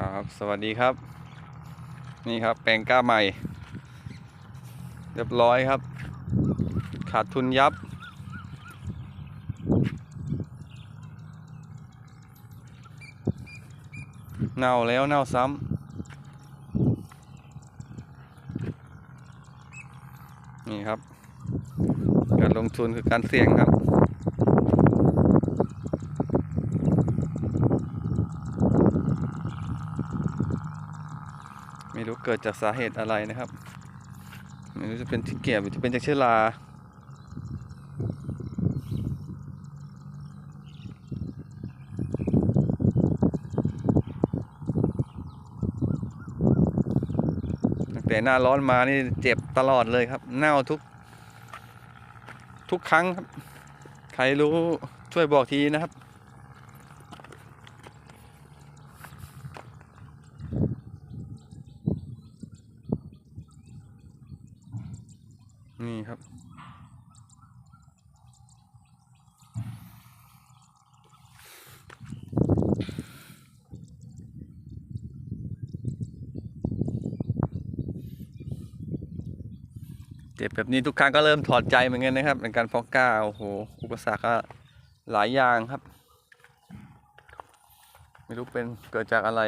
ครับสวัสดีครับ นี่ครับแปลงก้าใหม่ เรียบร้อยครับ ขาดทุนยับ เน่าแล้วเน่าซ้ำนี่ครับ การลงทุนคือการเสี่ยงครับ ไม่รู้เกิดจากสาเหตุอะไรนะครับ ไม่รู้จะเป็นที่เกียบหรือจะเป็นจากเชื้อราแต่หน้าร้อนมานี่เจ็บตลอดเลยครับ เน่าทุก ทุกครั้งครับ ใครรู้ช่วยบอกทีนะครับ นี่ครับ เจ็บแบบนี้ทุกครั้งก็เริ่มถอดใจเหมือนกันนะครับในการเพอกกล้าโอ้โหอุปสรรคก็หลายอย่างครับ ไม่รู้เป็นเกิดจากอะไร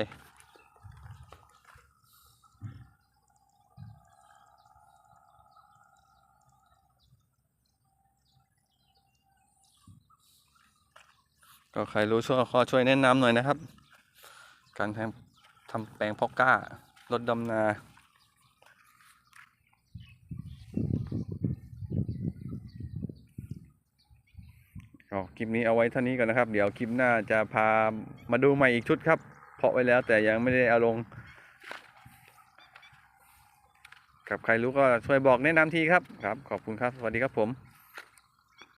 ก็ใครรู้ช่วยขอช่วยแนะนำหน่อยนะครับ การทำทำแปลงพอกก้าลดดำนาก็คลิปนี้เอาไว้เท่านี้ก่อนนะครับ เดี๋ยวคลิปหน้าจะพามาดูใหม่อีกชุดครับ เพาะไว้แล้วแต่ยังไม่ได้เอาลงกับใครรู้ก็ช่วยบอกแนะนำทีครับครับ ขอบคุณครับ สวัสดีครับผม